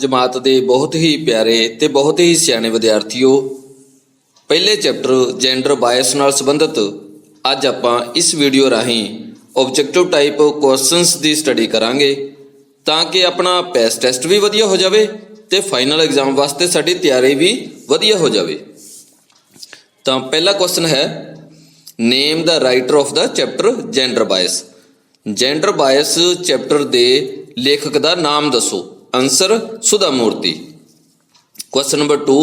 ਜਮਾਤ ਦੇ ਬਹੁਤ ਹੀ ਪਿਆਰੇ ਤੇ ਬਹੁਤ ਹੀ ਸਿਆਣੇ ਵਿਦਿਆਰਥੀਓ ਪਹਿਲੇ ਚੈਪਟਰ ਜੈਂਡਰ ਬਾਇਸ ਨਾਲ ਸੰਬੰਧਿਤ ਅੱਜ ਆਪਾਂ ਇਸ ਵੀਡੀਓ ਰਾਹੀਂ ਆਬਜੈਕਟਿਵ ਟਾਈਪ ਕੁਐਸਚਨਸ ਦੀ ਸਟੱਡੀ ਕਰਾਂਗੇ ਤਾਂ ਕਿ ਆਪਣਾ ਪੈਸ ਟੈਸਟ ਵੀ ਵਧੀਆ ਹੋ ਜਾਵੇ ਤੇ ਫਾਈਨਲ ਐਗਜ਼ਾਮ ਵਾਸਤੇ ਸਾਡੀ ਤਿਆਰੀ ਵੀ ਵਧੀਆ ਹੋ ਜਾਵੇ ਤਾਂ ਪਹਿਲਾ ਕੁਐਸਚਨ ਹੈ name the writer of the chapter gender bias gender bias chapter ਦੇ ਲੇਖਕ ਦਾ ਨਾਮ ਦੱਸੋ answer Sudha Murthy question number 2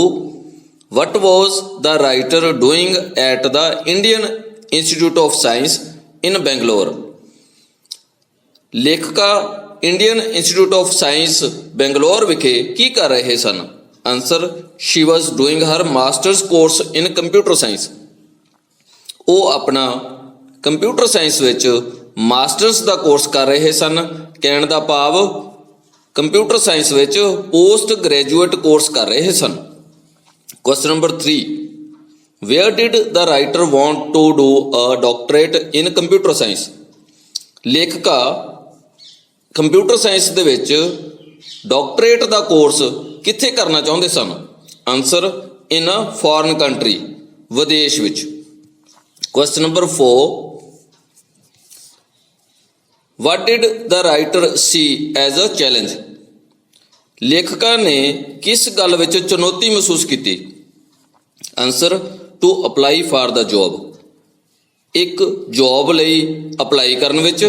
what was the writer doing at the Indian Institute of Science in Bangalore ਲੇਖਕਾ Indian Institute of Science Bangalore ਵਿਖੇ ਕੀ ਕਰ ਰਹੇ ਸਨ answer she was doing her masters course in computer science ਉਹ ਆਪਣਾ ਕੰਪਿਊਟਰ ਸਾਇੰਸ ਵਿੱਚ masters ਦਾ ਕੋਰਸ ਕਰ ਰਹੇ ਸਨ ਕਹਿਣ ਦਾ ਭਾਵ ਕੰਪਿਊਟਰ ਸਾਇੰਸ ਵਿੱਚ ਪੋਸਟ ਗ੍ਰੈਜੂਏਟ ਕੋਰਸ ਕਰ ਰਹੇ ਸਨ question number 3 where did the writer want to do a doctorate in computer science ਲੇਖਕਾ ਕੰਪਿਊਟਰ ਸਾਇੰਸ ਦੇ ਵਿੱਚ ਡਾਕਟਰੇਟ ਦਾ ਕੋਰਸ ਕਿੱਥੇ ਕਰਨਾ ਚਾਹੁੰਦੇ ਸਨ answer in a foreign country ਵਿਦੇਸ਼ ਵਿੱਚ question number 4 what did the writer see as a challenge ਲੇਖਕਾਂ ਨੇ ਕਿਸ ਗੱਲ ਵਿੱਚ ਚੁਣੌਤੀ ਮਹਿਸੂਸ ਕੀਤੀ answer to apply for the job ਇੱਕ ਜੌਬ ਲਈ ਅਪਲਾਈ ਕਰਨ ਵਿੱਚ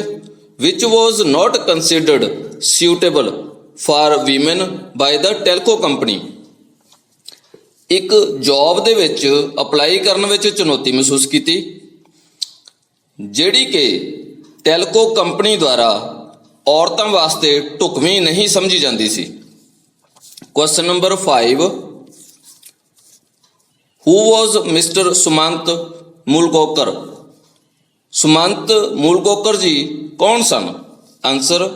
which was not considered suitable for women by the Telco company ਇੱਕ ਜੌਬ ਦੇ ਵਿੱਚ ਅਪਲਾਈ ਕਰਨ ਵਿੱਚ ਚੁਣੌਤੀ ਮਹਿਸੂਸ ਕੀਤੀ ਜਿਹੜੀ ਕਿ ਟੈਲਕੋ ਕੰਪਨੀ ਦੁਆਰਾ ਔਰਤਾਂ ਵਾਸਤੇ ਢੁਕਵੀਂ ਨਹੀਂ ਸਮਝੀ ਜਾਂਦੀ ਸੀ question number 5 who was mister Sumant Moolgaokar Sumant Moolgaokar ji ਕੌਣ ਸਨ answer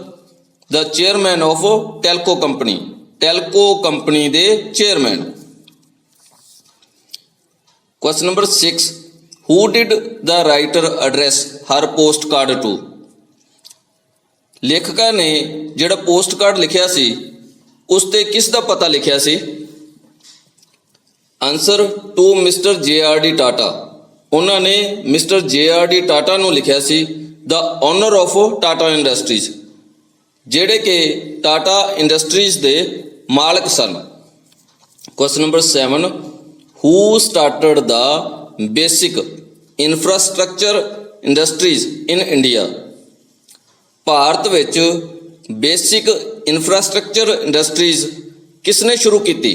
the chairman of Telco company Telco company ਦੇ chairman question number 6 Who did the writer address her postcard to? ਲੇਖਕਾ ਨੇ ਜਿਹੜਾ ਪੋਸਟਕਾਰਡ ਲਿਖਿਆ ਸੀ ਉਸ ਤੇ ਕਿਸ ਦਾ ਪਤਾ ਲਿਖਿਆ ਸੀ answer to mister J R D Tata ਉਹਨਾਂ ਨੇ mister J R D Tata ਨੂੰ ਲਿਖਿਆ ਸੀ the owner of Tata industries ਜਿਹੜੇ ਕਿ ਟਾਟਾ ਇੰਡਸਟਰੀਜ਼ ਦੇ ਮਾਲਕ ਸਨ question number 7 who started the basic infrastructure industries in India Bharat ਵਿੱਚ ਬੇਸਿਕ ਇਨਫਰਾਸਟ੍ਰਕਚਰ ਇੰਡਸਟਰੀਜ਼ ਕਿਸਨੇ ਸ਼ੁਰੂ ਕੀਤੀ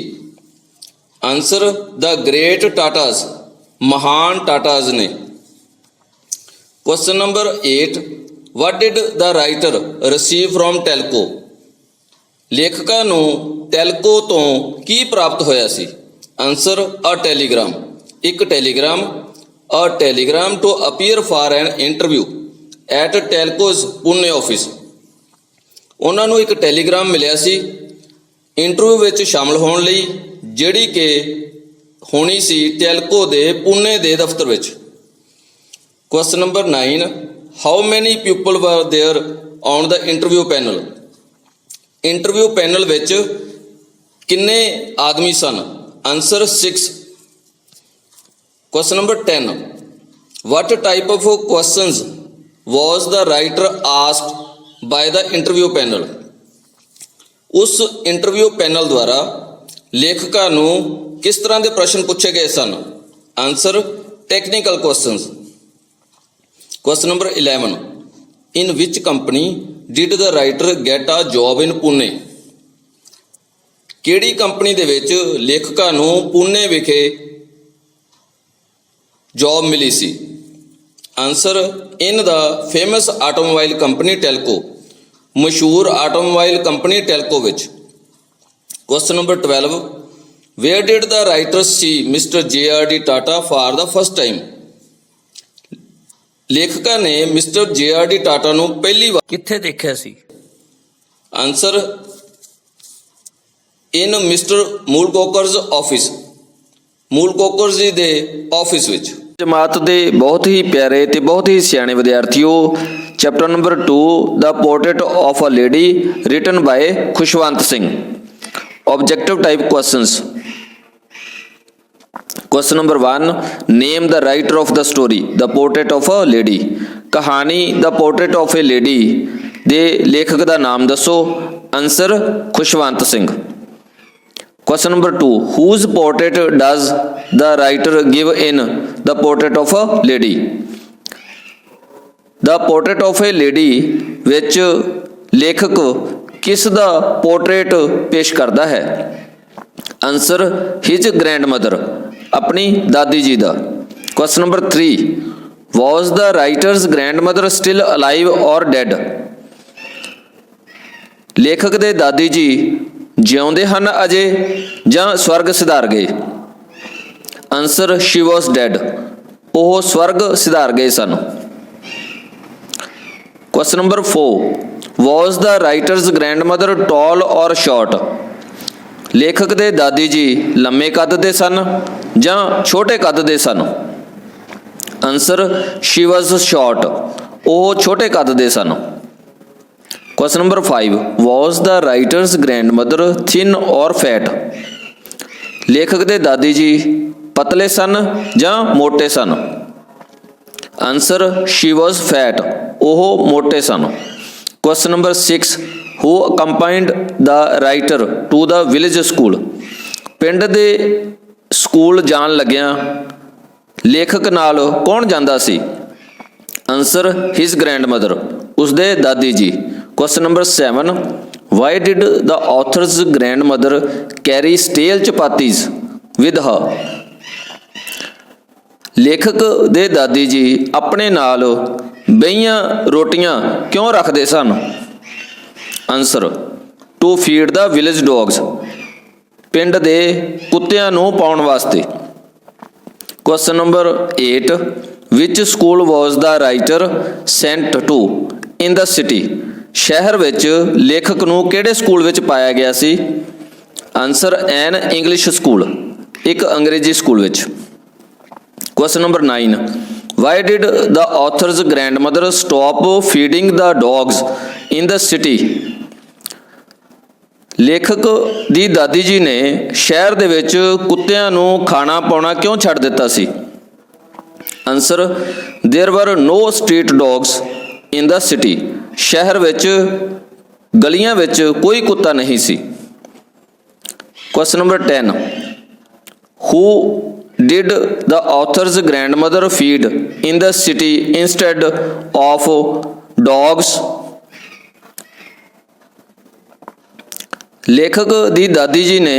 ਆਨਸਰ ਦਾ ਗ੍ਰੇਟ ਟਾਟਾਸ ਮਹਾਨ ਟਾਟਾਸ ਨੇ question number 8 what did the writer receive from Telco ਲੇਖਕਾਂ ਨੂੰ ਟੈਲਕੋ ਤੋਂ ਕੀ ਪ੍ਰਾਪਤ ਹੋਇਆ ਸੀ ਆਨਸਰ ਅ ਟੈਲੀਗ੍ਰਾਮ ਇੱਕ telegram a telegram to appear for an interview at Telco's Pune office ਉਹਨਾਂ ਨੂੰ ਇੱਕ ਟੈਲੀਗ੍ਰਾਮ ਮਿਲਿਆ ਸੀ ਇੰਟਰਵਿਊ ਵਿੱਚ ਸ਼ਾਮਲ ਹੋਣ ਲਈ ਜਿਹੜੀ ਕਿ ਹੋਣੀ ਸੀ ਟੈਲਕੋ ਦੇ ਪੁਨੇ ਦੇ ਦਫ਼ਤਰ ਵਿੱਚ question number 9 how many people were there on the interview panel interview panel ਵਿੱਚ ਕਿੰਨੇ ਆਦਮੀ ਸਨ answer 6 Question number 10. What type of questions was the writer asked by the interview panel ਉਸ ਇੰਟਰਵਿਊ ਪੈਨਲ ਦੁਆਰਾ ਲੇਖਕਾਂ ਨੂੰ ਕਿਸ ਤਰ੍ਹਾਂ ਦੇ ਪ੍ਰਸ਼ਨ ਪੁੱਛੇ ਗਏ ਸਨ answer technical questions question number 11 in which company did the writer get a job in Pune ਕਿਹੜੀ ਕੰਪਨੀ ਦੇ ਵਿੱਚ ਲੇਖਕਾਂ ਨੂੰ ਪੁਨੇ ਵਿਖੇ ਜੌਬ ਮਿਲੀ ਸੀ answer in the famous automobile company Telco ਮਸ਼ਹੂਰ ਆਟੋਮੋਬਾਈਲ ਕੰਪਨੀ ਟੈਲਕੋ ਵਿੱਚ question number 12 where did the writer see mister J R D Tata for the first time ਲੇਖਕਾ ਨੇ mister J R D Tata ਨੂੰ ਪਹਿਲੀ ਵਾਰ ਕਿੱਥੇ ਦੇਖਿਆ ਸੀ answer in mister Kokar's office Moolgaokar ji ਦੇ ਆਫਿਸ ਵਿੱਚ ਜਮਾਤ ਦੇ ਬਹੁਤ ਹੀ ਪਿਆਰੇ ਤੇ ਬਹੁਤ ਹੀ ਸਿਆਣੇ ਵਿਦਿਆਰਥੀਓ chapter number 2 the portrait of a lady written by Khushwant Singh objective type questions question number 1 name the writer of the story the portrait of a lady ਕਹਾਣੀ ਦਾ ਪੋਰਟਰੇਟ ਆਫ ਅ ਲੇਡੀ ਦੇ ਲੇਖਕ ਦਾ ਨਾਮ ਦੱਸੋ answer Khushwant Singh question number 2 whose portrait does the writer give in the portrait of a lady the portrait of a lady ਵਿੱਚ ਲੇਖਕ ਕਿਸ ਦਾ ਪੋਰਟਰੇਟ ਪੇਸ਼ ਕਰਦਾ ਹੈ ਆਨਸਰ ਹਿਜ ਗ੍ਰੈਂਡ ਮਦਰ ਆਪਣੀ ਦਾਦੀ ਜੀ ਦਾ question number 3 was the writer's grandmother still alive or dead ਲੇਖਕ ਦੇ ਦਾਦੀ ਜੀ ਜਿਉਂਦੇ ਹਨ ਅਜੇ ਜਾਂ ਸਵਰਗ ਸਿਧਾਰ ਗਏ ਅਨਸਰ ਸ਼ੀ ਵਾਸ ਡੈਡ ਉਹ ਸਵਰਗ ਸਿਧਾਰ ਗਏ ਸਨ question number 4 was the writer's grandmother tall or short ਲੇਖਕ ਦੇ ਦਾਦੀ ਜੀ ਲੰਮੇ ਕੱਦ ਦੇ ਸਨ ਜਾਂ ਛੋਟੇ ਕੱਦ ਦੇ ਸਨ ਅਨਸਰ ਸ਼ੀ ਵਾਸ ਸ਼ਾਰਟ ਉਹ ਛੋਟੇ ਕੱਦ ਦੇ ਸਨ question number 5 was the writer's grandmother thin or fat ਲੇਖਕ ਦੇ ਦਾਦੀ ਜੀ ਪਤਲੇ ਸਨ ਜਾਂ ਮੋਟੇ ਸਨ ਆਨਸਰ ਸ਼ੀ ਵਾਸ ਫੈਟ ਉਹ ਮੋਟੇ ਸਨ question number 6 who accompanied the writer to the village school ਪਿੰਡ ਦੇ ਸਕੂਲ ਜਾਣ ਲੱਗਿਆਂ ਲੇਖਕ ਨਾਲ ਕੌਣ ਜਾਂਦਾ ਸੀ ਆਨਸਰ ਹਿਸ ਗ੍ਰੈਂਡਮਦਰ ਉਸਦੇ ਦਾਦੀ ਜੀ question number 7 why did the author's grandmother carry stale chapatis with her ਲੇਖਕ ਦੇ ਦਾਦੀ ਜੀ ਆਪਣੇ ਨਾਲ ਬਈਆਂ ਰੋਟੀਆਂ ਕਿਉਂ ਰੱਖਦੇ ਸਨ answer to feed the village dogs ਪਿੰਡ ਦੇ ਕੁੱਤਿਆਂ ਨੂੰ ਪਾਉਣ ਵਾਸਤੇ question number 8 which school was the writer sent to in the city ਸ਼ਹਿਰ ਵਿੱਚ ਲੇਖਕ ਨੂੰ ਕਿਹੜੇ ਸਕੂਲ ਵਿੱਚ ਪਾਇਆ ਗਿਆ ਸੀ ਆਨਸਰ ਐਨ ਇੰਗਲਿਸ਼ ਸਕੂਲ ਇੱਕ ਅੰਗਰੇਜ਼ੀ ਸਕੂਲ ਵਿੱਚ question number 9 why did the author's grandmother stop feeding the dogs in the city ਲੇਖਕ ਦੀ ਦਾਦੀ ਜੀ ਨੇ ਸ਼ਹਿਰ ਦੇ ਵਿੱਚ ਕੁੱਤਿਆਂ ਨੂੰ ਖਾਣਾ ਪਾਉਣਾ ਕਿਉਂ ਛੱਡ ਦਿੱਤਾ ਸੀ answer there were no street dogs in the city ਸ਼ਹਿਰ ਵਿੱਚ ਗਲੀਆਂ ਵਿੱਚ ਕੋਈ ਕੁੱਤਾ ਨਹੀਂ ਸੀ question number 10 who did the author's grandmother feed in the city instead of dogs ਲੇਖਕ ਦੀ ਦਾਦੀ ਜੀ ਨੇ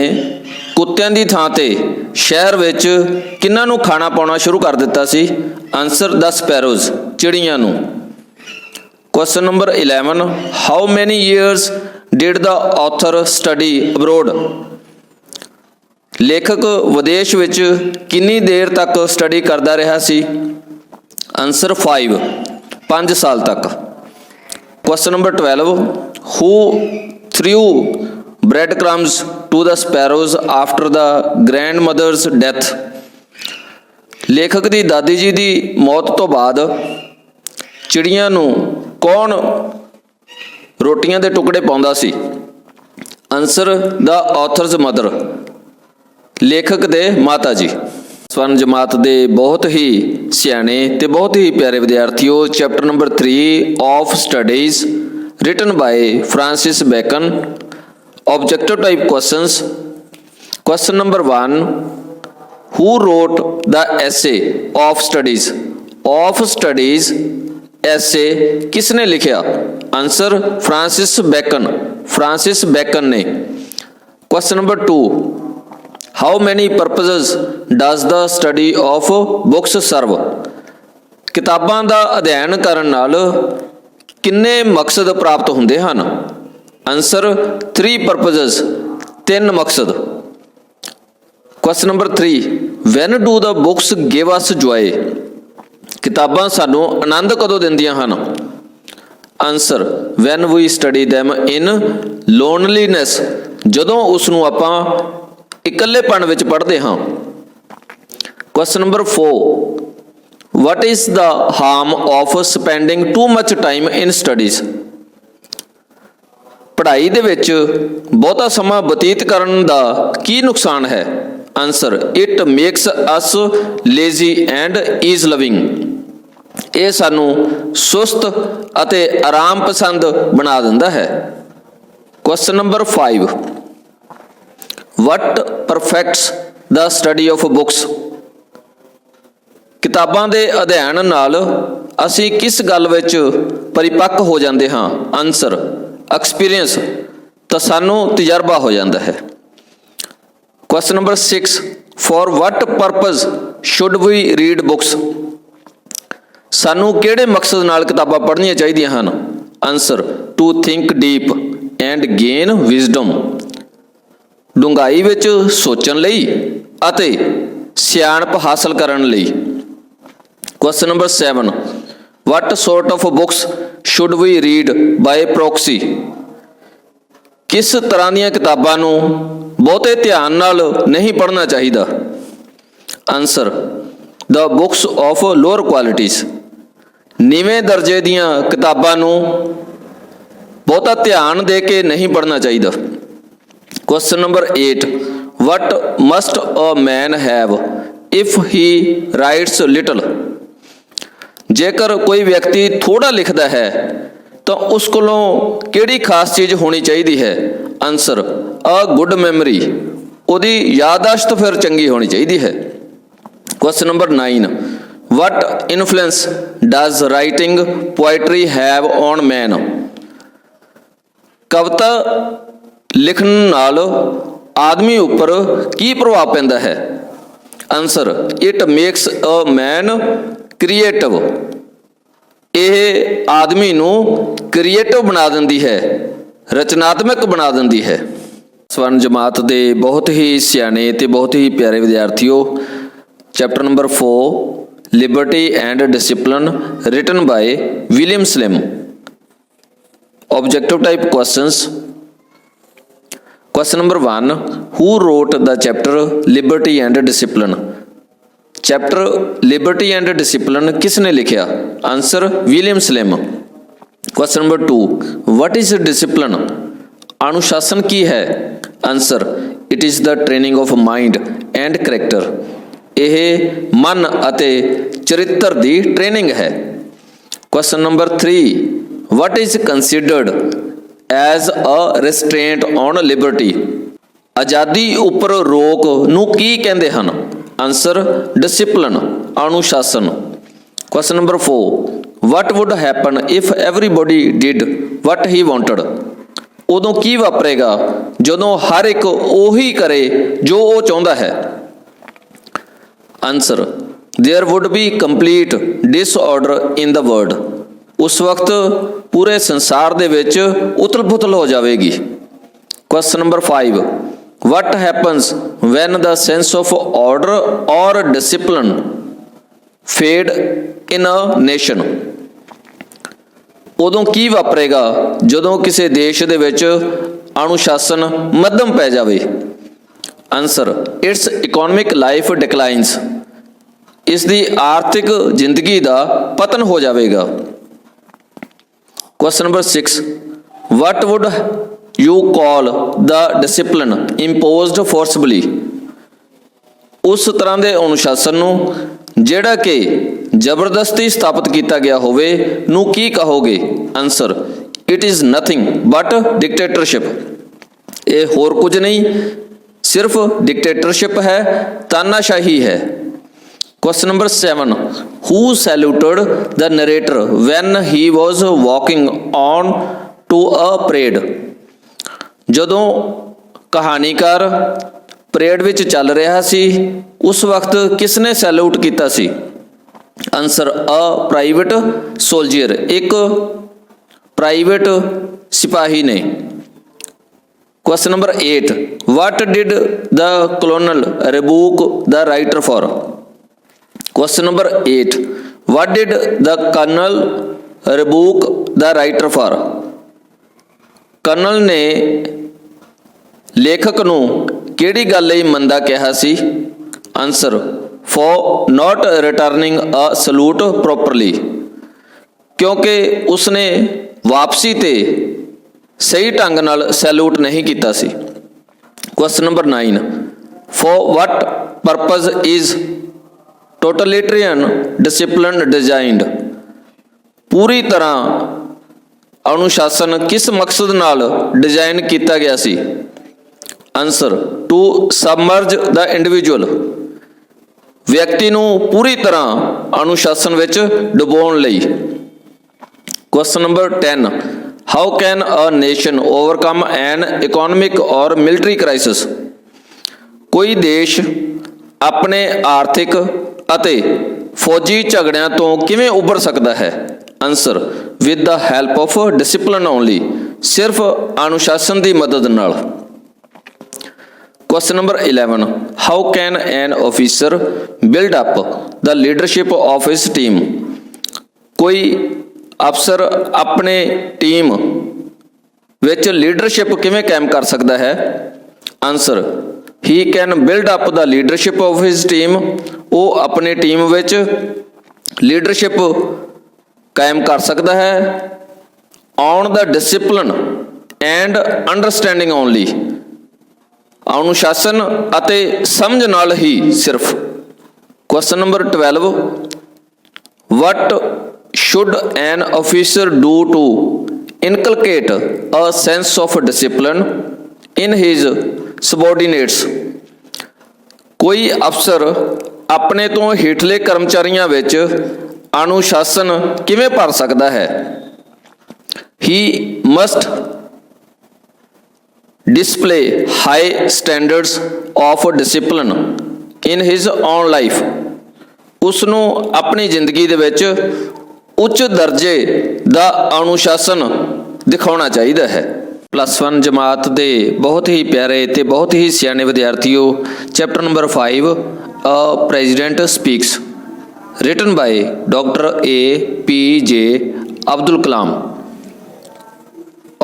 ਕੁੱਤਿਆਂ ਦੀ ਥਾਂ ਤੇ ਸ਼ਹਿਰ ਵਿੱਚ ਕਿੰਨਾਂ ਨੂੰ ਖਾਣਾ ਪਾਉਣਾ ਸ਼ੁਰੂ ਕਰ ਦਿੱਤਾ ਸੀ ਆਨਸਰ 10 ਪੈਰੋਜ਼ ਚਿੜੀਆਂ ਨੂੰ question number 11 how many years did the author study abroad ਲੇਖਕ ਵਿਦੇਸ਼ ਵਿੱਚ ਕਿੰਨੀ ਦੇਰ ਤੱਕ ਸਟੱਡੀ ਕਰਦਾ ਰਿਹਾ ਸੀ ਆਨਸਰ 5 5 ਸਾਲ ਤੱਕ question number 12 who threw bread to the sparrows after the grandmother's death ਲੇਖਕ ਦੀ ਦਾਦੀ ਜੀ ਦੀ ਮੌਤ ਤੋਂ ਬਾਅਦ ਚਿੜੀਆਂ ਨੂੰ ਕੌਣ ਰੋਟੀਆਂ ਦੇ ਟੁਕੜੇ ਪਾਉਂਦਾ ਸੀ ਆਨਸਰ ਦਾ ਆਥਰਸ ਮਦਰ ਲੇਖਕ ਦੇ ਮਾਤਾ ਜੀ ਸਵਰਨ ਜਮਾਤ ਦੇ ਬਹੁਤ ਹੀ ਸਿਆਣੇ ਤੇ ਬਹੁਤ ਹੀ ਪਿਆਰੇ ਵਿਦਿਆਰਥੀਓ chapter number 3 of studies written by Francis Bacon objective type questions question number 1 who wrote the essay of studies of studies essay ਕਿਸ ਨੇ ਲਿਖਿਆ answer Francis Bacon Francis Bacon ਨੇ question number 2 how many purposes does the study of books serve ਕਿਤਾਬਾਂ ਦਾ ਅਧਿਐਨ ਕਰਨ ਨਾਲ ਕਿੰਨੇ ਮਕਸਦ ਪ੍ਰਾਪਤ ਹੁੰਦੇ ਹਨ ਆਨਸਰ 3 ਪਰਪਸਸ ਤਿੰਨ ਮਕਸਦ question number 3 when do the books give us joy ਕਿਤਾਬਾਂ ਸਾਨੂੰ ਆਨੰਦ ਕਦੋਂ ਦਿੰਦੀਆਂ ਹਨ answer when we study them in loneliness ਜਦੋਂ ਉਸ ਨੂੰ ਆਪਾਂ ਇਕੱਲੇਪਣ ਵਿੱਚ ਪੜ੍ਹਦੇ ਹਾਂ question number 4 what is the harm of spending too much time in studies ਪੜ੍ਹਾਈ ਦੇ ਵਿੱਚ ਬਹੁਤਾ ਸਮਾਂ ਬਤੀਤ ਕਰਨ ਦਾ ਕੀ ਨੁਕਸਾਨ ਹੈ answer it makes us lazy and ease loving ਇਹ ਸਾਨੂੰ ਸੁਸਤ ਅਤੇ ਆਰਾਮ ਪਸੰਦ ਬਣਾ ਦਿੰਦਾ ਹੈ question number 5 what perfects the study of books ਕਿਤਾਬਾਂ ਦੇ ਅਧਿਐਨ ਨਾਲ ਅਸੀਂ ਕਿਸ ਗੱਲ ਵਿੱਚ ਪਰਿਪੱਕ ਹੋ ਜਾਂਦੇ ਹਾਂ ਆਨਸਰ ਐਕਸਪੀਰੀਅੰਸ ਤਾਂ ਸਾਨੂੰ ਤਜਰਬਾ ਹੋ ਜਾਂਦਾ ਹੈ question number 6 for what purpose should we read books ਸਾਨੂੰ ਕਿਹੜੇ ਮਕਸਦ ਨਾਲ ਕਿਤਾਬਾਂ ਪੜ੍ਹਨੀਆਂ ਚਾਹੀਦੀਆਂ ਹਨ answer to think deep and gain wisdom ਡੂੰਘਾਈ ਵਿੱਚ ਸੋਚਣ ਲਈ ਅਤੇ ਸਿਆਣਪ ਹਾਸਲ ਕਰਨ ਲਈ question number 7 what sort of books should we read by proxy ਕਿਸ ਤਰ੍ਹਾਂ ਦੀਆਂ ਕਿਤਾਬਾਂ ਨੂੰ ਬਹੁਤੇ ਧਿਆਨ ਨਾਲ ਨਹੀਂ ਪੜ੍ਹਨਾ ਚਾਹੀਦਾ answer the books of lower qualities ਨੀਵੇਂ ਦਰਜੇ ਦੀਆਂ ਕਿਤਾਬਾਂ ਨੂੰ ਬਹੁਤਾ ਧਿਆਨ ਦੇ ਕੇ ਨਹੀਂ ਪੜਨਾ ਚਾਹੀਦਾ question number 8 what must a man have if he writes little ਜੇਕਰ ਕੋਈ ਵਿਅਕਤੀ ਥੋੜਾ ਲਿਖਦਾ ਹੈ ਤਾਂ ਉਸ ਕੋਲੋਂ ਕਿਹੜੀ ਖਾਸ ਚੀਜ਼ ਹੋਣੀ ਚਾਹੀਦੀ ਹੈ ਆਨਸਰ ਅ ਗੁੱਡ ਮੈਮਰੀ ਉਹਦੀ ਯਾਦਾਸ਼ਤ ਫਿਰ ਚੰਗੀ ਹੋਣੀ ਚਾਹੀਦੀ ਹੈ question number 9 what influence does writing poetry have on man ਕਵਿਤਾ ਲਿਖਣ ਨਾਲ ਆਦਮੀ ਉੱਪਰ ਕੀ ਪ੍ਰਭਾਵ ਪੈਂਦਾ ਹੈ answer it makes a man creative ਇਹ ਆਦਮੀ ਨੂੰ ਕ੍ਰੀਏਟਿਵ ਬਣਾ ਦਿੰਦੀ ਹੈ ਰਚਨਾਤਮਕ ਬਣਾ ਦਿੰਦੀ ਹੈ ਸਵਰਨ ਜਮਾਤ ਦੇ ਬਹੁਤ ਹੀ ਸਿਆਣੇ ਤੇ ਬਹੁਤ ਹੀ ਪਿਆਰੇ ਵਿਦਿਆਰਥੀਓ chapter number 4 liberty and discipline written by william slim objective type questions question number 1 who wrote the chapter liberty and discipline chapter liberty and discipline ਕਿਸ ਨੇ ਲਿਖਿਆ answer William Slim question number 2 what is discipline ਅਨੁਸ਼ਾਸਨ ਕੀ ਹੈ answer it is the training of mind and character ਇਹ ਮਨ ਅਤੇ ਚਰਿੱਤਰ ਦੀ ਟ੍ਰੇਨਿੰਗ ਹੈ question number 3 what is considered as a restraint on liberty ਆਜ਼ਾਦੀ ਉੱਪਰ ਰੋਕ ਨੂੰ ਕੀ ਕਹਿੰਦੇ ਹਨ ਆਨਸਰ ਡਿਸਪਲਿਨ ਅਨੁਸ਼ਾਸਨ ਕੁਐਸਚਨ number 4 what would happen if everybody did what he wanted ਉਦੋਂ ਕੀ ਵਾਪਰੇਗਾ ਜਦੋਂ ਹਰ ਇੱਕ ਉਹੀ ਕਰੇ ਜੋ ਉਹ ਚਾਹੁੰਦਾ ਹੈ answer there would be complete disorder in the world ਉਸ ਵਕਤ ਪੂਰੇ ਸੰਸਾਰ ਦੇ ਵਿੱਚ ਉਤਲ-ਪੁਤਲ ਹੋ ਜਾਵੇਗੀ question number 5 what happens when the sense of order or discipline fade in a nation ਉਦੋਂ ਕੀ ਵਾਪਰੇਗਾ ਜਦੋਂ ਕਿਸੇ ਦੇਸ਼ ਦੇ ਵਿੱਚ ਅਨੁਸ਼ਾਸਨ ਮੱਧਮ ਪੈ ਜਾਵੇ answer its economic life declines ਇਸ ਦੀ ਆਰਥਿਕ ਜ਼ਿੰਦਗੀ ਦਾ ਪਤਨ ਹੋ ਜਾਵੇਗਾ question number 6 what would you call the discipline imposed forcibly ਉਸ ਤਰ੍ਹਾਂ ਦੇ ਅਨੁਸ਼ਾਸਨ ਨੂੰ ਜਿਹੜਾ ਕਿ ਜ਼ਬਰਦਸਤੀ ਸਥਾਪਿਤ ਕੀਤਾ ਗਿਆ ਹੋਵੇ ਨੂੰ ਕੀ ਕਹੋਗੇ answer it is nothing but dictatorship ਇਹ ਹੋਰ ਕੁਝ ਨਹੀਂ ਸਿਰਫ ਡਿਕਟੇਟਰਸ਼ਿਪ ਹੈ ਤਾਨਾਸ਼ਾਹੀ ਹੈ question number 7 who saluted the narrator when he was walking on to a parade ਜਦੋਂ ਕਹਾਣੀਕਾਰ ਪਰੇਡ ਵਿੱਚ ਚੱਲ ਰਿਹਾ ਸੀ ਉਸ ਵਕਤ ਕਿਸ ਨੇ ਸੈਲੂਟ ਕੀਤਾ ਸੀ ਆਨਸਰ ਅ ਪ੍ਰਾਈਵੇਟ ਸੋਲਜੀਅਰ ਇੱਕ ਪ੍ਰਾਈਵੇਟ ਸਿਪਾਹੀ ਨੇ question number 8 what did the colonel rebuke the writer for question number 8 what did the colonel rebuke the writer for colonel ਨੇ ਲੇਖਕ ਨੂੰ ਕਿਹੜੀ ਗੱਲ ਲਈ ਮੰਦਾ ਕਿਹਾ ਸੀ answer for not returning a salute properly ਕਿਉਂਕਿ ਉਸਨੇ ਵਾਪਸੀ ਤੇ ਸਹੀ ਢੰਗ ਨਾਲ ਸੈਲੂਟ ਨਹੀਂ ਕੀਤਾ ਸੀ question number 9 for what purpose is totalitarian discipline designed ਪੂਰੀ ਤਰ੍ਹਾਂ ਅਨੁਸ਼ਾਸਨ ਕਿਸ ਮਕਸਦ ਨਾਲ ਡਿਜ਼ਾਈਨ ਕੀਤਾ ਗਿਆ ਸੀ answer to submerge the individual ਵਿਅਕਤੀ ਨੂੰ ਪੂਰੀ ਤਰ੍ਹਾਂ ਅਨੁਸ਼ਾਸਨ ਵਿੱਚ ਡੁਬੋਣ ਲਈ question number 10 how can a nation overcome an economic or military crisis ਕੋਈ ਦੇਸ਼ ਆਪਣੇ ਆਰਥਿਕ ਅਤੇ ਫੌਜੀ ਝਗੜਿਆਂ ਤੋਂ ਕਿਵੇਂ ਉੱਭਰ ਸਕਦਾ ਹੈ answer with the help of discipline only ਸਿਰਫ ਅਨੁਸ਼ਾਸਨ ਦੀ ਮਦਦ ਨਾਲ question number 11 how can an officer build up the leadership of his team ਕੋਈ ਅਫਸਰ ਆਪਣੇ ਟੀਮ ਵਿੱਚ ਲੀਡਰਸ਼ਿਪ ਕਿਵੇਂ ਕਾਇਮ ਕਰ ਸਕਦਾ ਹੈ answer he can build up the leadership of his team ਉਹ ਆਪਣੀ ਟੀਮ ਵਿੱਚ ਲੀਡਰਸ਼ਿਪ ਕਾਇਮ ਕਰ ਸਕਦਾ ਹੈ on the discipline and understanding only ਅਨੁਸ਼ਾਸਨ ਅਤੇ ਸਮਝ ਨਾਲ ਹੀ ਸਿਰਫ question number 12 what should an officer do to inculcate a sense of discipline in his subordinates ਕੋਈ ਅਫਸਰ ਆਪਣੇ ਤੋਂ ਹੇਠਲੇ ਕਰਮਚਾਰੀਆਂ ਵਿੱਚ ਅਨੁਸ਼ਾਸਨ ਕਿਵੇਂ ਭਰ ਸਕਦਾ ਹੈ he must display high standards of discipline in his own life ਉਸ ਨੂੰ ਆਪਣੀ ਜ਼ਿੰਦਗੀ ਦੇ ਵਿੱਚ ਉੱਚ ਦਰਜੇ ਦਾ ਅਨੁਸ਼ਾਸਨ ਦਿਖਾਉਣਾ ਚਾਹੀਦਾ ਹੈ ਪਲੱਸ 1 ਜਮਾਤ ਦੇ ਬਹੁਤ ਹੀ ਪਿਆਰੇ ਤੇ ਬਹੁਤ ਹੀ ਸਿਆਣੇ ਵਿਦਿਆਰਥੀਓ chapter number 5 a president speaks written by doctor A P J Abdul Kalam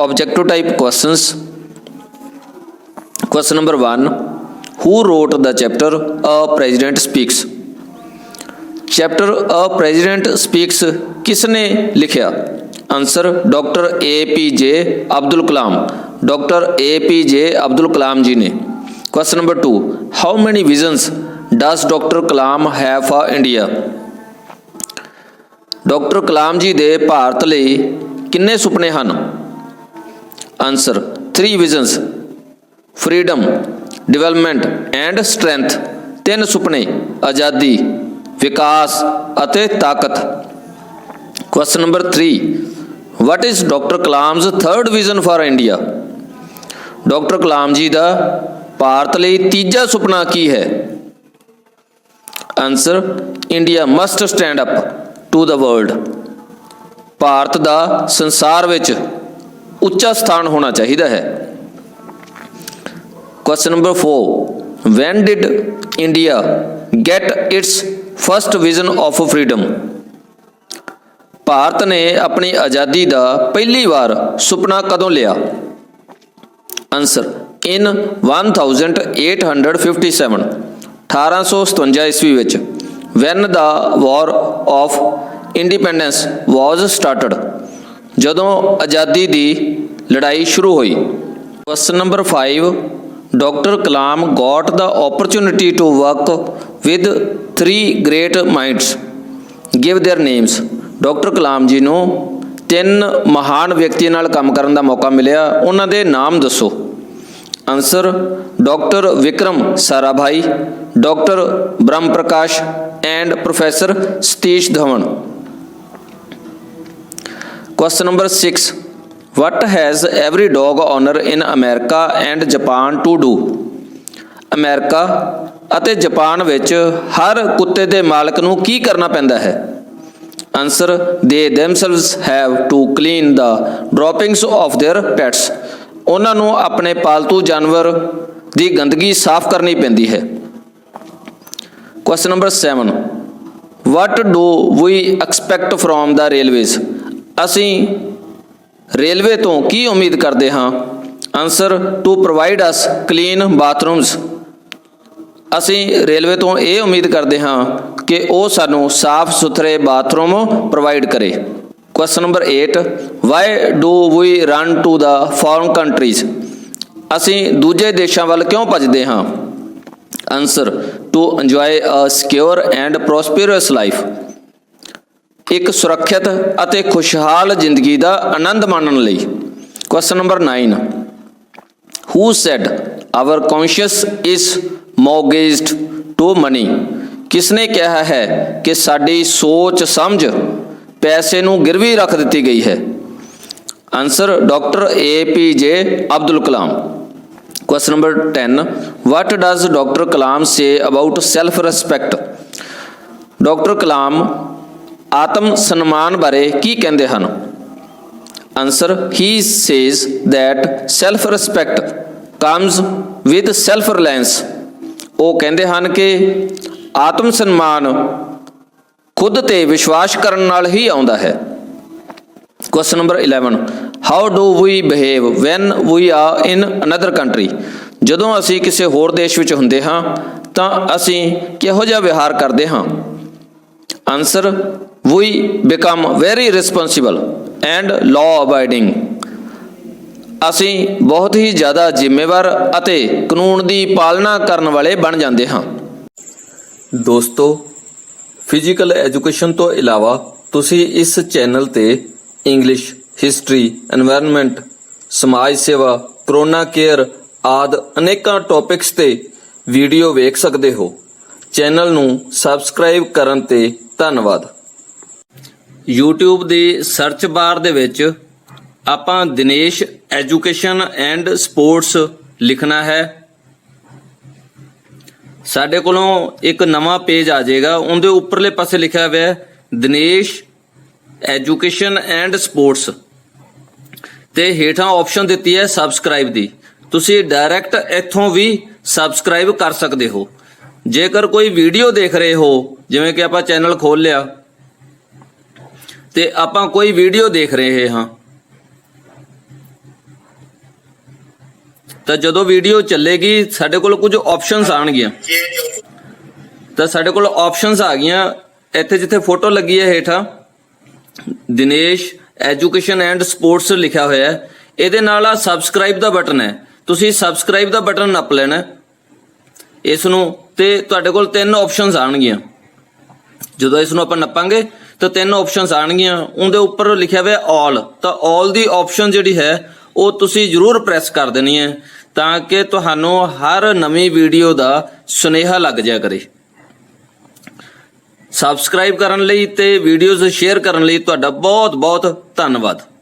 objective type questions question number 1 who wrote the chapter a president speaks chapter president speaks کس نے لکھا answer doctor A P J Abdul Kalam doctor A P J Abdul Kalam ji نے question number two how visions does doctor Kalam have for India doctor Kalam ji دے بھارت لی کنے سپنے ہیں answer three visions freedom development and strength تین سپنے آزادی ਵਿਕਾਸ ਅਤੇ ਤਾਕਤ question number 3 what is doctor Kalam's third vision for India doctor Kalam ji ਦਾ ਭਾਰਤ ਲਈ ਤੀਜਾ ਸੁਪਨਾ ਕੀ ਹੈ answer India must stand up to the world Bharat ਦਾ ਸੰਸਾਰ ਵਿੱਚ ਉੱਚਾ ਸਥਾਨ ਹੋਣਾ ਚਾਹੀਦਾ ਹੈ question number 4 when did India get its first vision of freedom Bharat ਨੇ ਆਪਣੀ ਆਜ਼ਾਦੀ ਦਾ ਪਹਿਲੀ ਵਾਰ ਸੁਪਨਾ ਕਦੋਂ ਲਿਆ ਆਨਸਰ ਇਨ 1857 1857 ਈਸਵੀ ਵਿੱਚ when the war of independence was started ਜਦੋਂ ਆਜ਼ਾਦੀ ਦੀ ਲੜਾਈ ਸ਼ੁਰੂ ਹੋਈ question number 5 doctor Kalam got the opportunity to work with 3 great minds give their names doctor Kalam ji ਨੂੰ ਤਿੰਨ ਮਹਾਨ ਵਿਅਕਤੀਆਂ ਨਾਲ ਕੰਮ ਕਰਨ ਦਾ ਮੌਕਾ ਮਿਲਿਆ ਉਹਨਾਂ ਦੇ ਨਾਮ ਦੱਸੋ answer doctor Vikram Sarabhai doctor Brahm Prakash and professor Satish Dhawan question number 6 what has every dog owner in America and Japan to do America ਅਤੇ ਜਾਪਾਨ ਵਿੱਚ ਹਰ ਕੁੱਤੇ ਦੇ ਮਾਲਕ ਨੂੰ ਕੀ ਕਰਨਾ ਪੈਂਦਾ ਹੈ answer they themselves have to clean the droppings of their pets ਉਹਨਾਂ ਨੂੰ ਆਪਣੇ ਪਾਲਤੂ ਜਾਨਵਰ ਦੀ ਗੰਦਗੀ ਸਾਫ਼ ਕਰਨੀ ਪੈਂਦੀ ਹੈ question number 7 what do we expect from the railways ਅਸੀਂ ਰੇਲਵੇ ਤੋਂ ਕੀ ਉਮੀਦ ਕਰਦੇ ਹਾਂ answer to provide us clean bathrooms ਅਸੀਂ ਰੇਲਵੇ ਤੋਂ ਇਹ ਉਮੀਦ ਕਰਦੇ ਹਾਂ ਕਿ ਉਹ ਸਾਨੂੰ ਸਾਫ਼ ਸੁਥਰੇ ਬਾਥਰੂਮ ਪ੍ਰੋਵਾਈਡ ਕਰੇ question number 8 why do we run to the foreign countries ਅਸੀਂ ਦੂਜੇ ਦੇਸ਼ਾਂ ਵੱਲ ਕਿਉਂ ਭੱਜਦੇ ਹਾਂ answer to enjoy a secure and prosperous life ਇੱਕ ਸੁਰੱਖਿਅਤ ਅਤੇ ਖੁਸ਼ਹਾਲ ਜ਼ਿੰਦਗੀ ਦਾ ਆਨੰਦ ਮਾਣਨ ਲਈ question number 9 who said our conscience is mortgaged to money ਕਿਸਨੇ ਕਿਹਾ ਹੈ ਕਿ ਸਾਡੀ ਸੋਚ ਸਮਝ ਪੈਸੇ ਨੂੰ ਗਿਰਵੀ ਰੱਖ ਦਿੱਤੀ ਗਈ ਹੈ answer doctor A P J Abdul Kalam question number 10 what does doctor Kalam say about self respect doctor Kalam ਆਤਮ ਸਨਮਾਨ ਬਾਰੇ ਕੀ ਕਹਿੰਦੇ ਹਨ answer he says that self respect comes with self reliance ਉਹ ਕਹਿੰਦੇ ਹਨ ਕਿ ਆਤਮ ਸਨਮਾਨ ਖੁਦ ਤੇ ਵਿਸ਼ਵਾਸ ਕਰਨ ਨਾਲ ਹੀ ਆਉਂਦਾ ਹੈ question number 11 how do we behave when we are in another country ਜਦੋਂ ਅਸੀਂ ਕਿਸੇ ਹੋਰ ਦੇਸ਼ ਵਿੱਚ ਹੁੰਦੇ ਹਾਂ ਤਾਂ ਅਸੀਂ ਕਿਹੋ ਜਿਹਾ ਵਿਹਾਰ ਕਰਦੇ ਹਾਂ answer we become very responsible and law abiding ਅਸੀਂ ਬਹੁਤ ਹੀ ਜ਼ਿਆਦਾ ਜ਼ਿੰਮੇਵਾਰ ਅਤੇ ਕਾਨੂੰਨ ਦੀ ਪਾਲਣਾ ਕਰਨ ਵਾਲੇ ਬਣ ਜਾਂਦੇ ਹਾਂ ਦੋਸਤੋ ਫਿਜ਼ੀਕਲ ਐਜੂਕੇਸ਼ਨ ਤੋਂ ਇਲਾਵਾ ਤੁਸੀਂ ਇਸ ਚੈਨਲ ਤੇ ਇੰਗਲਿਸ਼ ਹਿਸਟਰੀ এনवायरमेंट ਸਮਾਜ ਸੇਵਾ ਕਰੋਨਾ ਕੇਅਰ ਆਦ ਅਨੇਕਾਂ ਟੌਪਿਕਸ ਤੇ ਵੀਡੀਓ ਵੇਖ ਸਕਦੇ ਹੋ ਚੈਨਲ ਨੂੰ ਸਬਸਕ੍ਰਾਈਬ ਕਰਨ ਤੇ ਧੰਨਵਾਦ YouTube ਦੇ ਸਰਚ ਬਾਰ ਦੇ ਵਿੱਚ ਆਪਾਂ ਦਿਨੇਸ਼ ਐਜੂਕੇਸ਼ਨ ਐਂਡ ਸਪੋਰਟਸ ਲਿਖਣਾ ਹੈ ਸਾਡੇ ਕੋਲੋਂ ਇੱਕ ਨਵਾਂ ਪੇਜ ਆ ਜਾਏਗਾ ਉਹਦੇ ਉੱਪਰਲੇ ਪਾਸੇ ਲਿਖਿਆ ਹੋਇਆ ਹੈ ਦਿਨੇਸ਼ ਐਜੂਕੇਸ਼ਨ ਐਂਡ ਸਪੋਰਟਸ ਤੇ ਹੇਠਾਂ ਆਪਸ਼ਨ ਦਿੱਤੀ ਹੈ ਸਬਸਕ੍ਰਾਈਬ ਦੀ ਤੁਸੀਂ ਡਾਇਰੈਕਟ ਇੱਥੋਂ ਵੀ ਸਬਸਕ੍ਰਾਈਬ ਕਰ ਸਕਦੇ ਹੋ ਜੇਕਰ ਕੋਈ ਵੀਡੀਓ ਦੇਖ ਰਹੇ ਹੋ ਜਿਵੇਂ ਕਿ ਆਪਾਂ ਚੈਨਲ ਖੋਲ ਲਿਆ ਤੇ ਆਪਾਂ ਕੋਈ ਵੀਡੀਓ ਦੇਖ ਰਹੇ ਹਾਂ ਤਾਂ ਜਦੋਂ ਵੀਡੀਓ ਚੱਲੇਗੀ ਸਾਡੇ ਕੋਲ ਕੁਝ ਆਪਸ਼ਨਸ ਆਣਗੀਆਂ ਤਾਂ ਸਾਡੇ ਕੋਲ ਆਪਸ਼ਨਸ ਆ ਗਈਆਂ ਇੱਥੇ ਜਿੱਥੇ ਫੋਟੋ ਲੱਗੀ ਹੈ ਹੇਠਾ ਦਿਨੇਸ਼ ਐਜੂਕੇਸ਼ਨ ਐਂਡ ਸਪੋਰਟਸ ਲਿਖਿਆ ਹੋਇਆ ਹੈ ਇਹਦੇ ਨਾਲ ਆ ਸਬਸਕ੍ਰਾਈਬ ਦਾ ਬਟਨ ਹੈ ਤੁਸੀਂ ਸਬਸਕ੍ਰਾਈਬ ਦਾ ਬਟਨ ਨੱਪ ਲੈਣਾ ਇਸ ਨੂੰ ਤੇ ਤੁਹਾਡੇ ਕੋਲ ਤਿੰਨ ਆਪਸ਼ਨਸ ਆਣਗੀਆਂ ਜਦੋਂ ਇਸ ਨੂੰ ਆਪਾਂ ਨੱਪਾਂਗੇ ਤਾਂ ਤਿੰਨ ਆਪਸ਼ਨਸ ਆਣਗੀਆਂ ਉਹਦੇ ਉੱਪਰ ਲਿਖਿਆ ਹੋਇਆ ਆਲ ਤਾਂ ਆਲ ਦੀ ਆਪਸ਼ਨ ਜਿਹੜੀ ਹੈ ਉਹ ਤੁਸੀਂ ਜ਼ਰੂਰ ਪ੍ਰੈਸ ਕਰ ਦੇਣੀ ਹੈ ਤਾਂ ਕਿ ਤੁਹਾਨੂੰ ਹਰ ਨਵੀਂ ਵੀਡੀਓ ਦਾ ਸੁਨੇਹਾ ਲੱਗ ਜਾਇਆ ਕਰੇ ਸਬਸਕ੍ਰਾਈਬ ਕਰਨ ਲਈ ਤੇ ਵੀਡੀਓਜ਼ ਸ਼ੇਅਰ ਕਰਨ ਲਈ ਤੁਹਾਡਾ ਬਹੁਤ ਬਹੁਤ ਧੰਨਵਾਦ